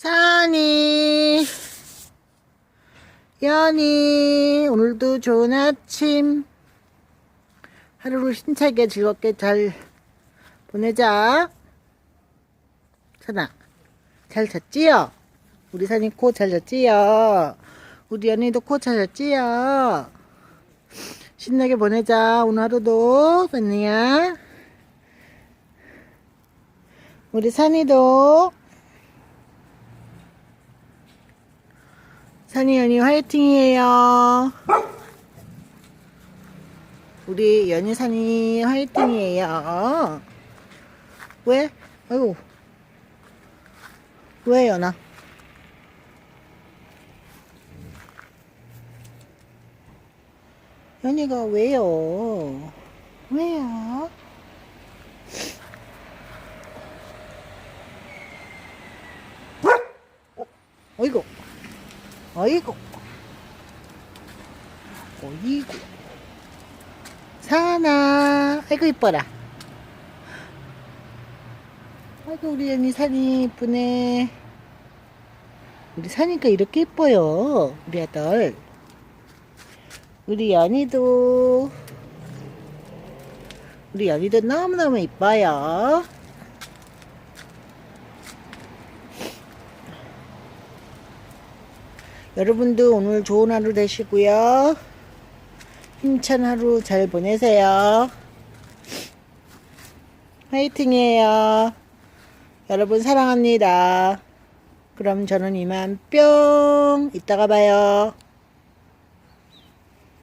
산이 연이 오늘도 좋은 아침 하루를 힘차게 즐겁게 잘 보내자 산아 잘 잤지요? 우리 산이 코 잘 잤지요? 우리 연이도 코 잘 잤지요? 신나게 보내자 오늘 하루도 산이야 우리 산이도 산이 연이 화이팅이에요. 우리 연이 산이 화이팅이에요. 왜? 아이고. 왜 연아? 연이가 왜요? 왜요? 어, 어이구. 어이구. 어이구. 사나. 아이고, 이뻐라. 아이고, 우리 언니 산이 이쁘네. 우리 산이가 이렇게 이뻐요. 우리 아들. 우리 연이도. 우리 연이도 너무너무 이뻐요. 여러분도 오늘 좋은 하루 되시고요. 힘찬 하루 잘 보내세요. 화이팅이에요. 여러분 사랑합니다. 그럼 저는 이만 뿅 이따가 봐요.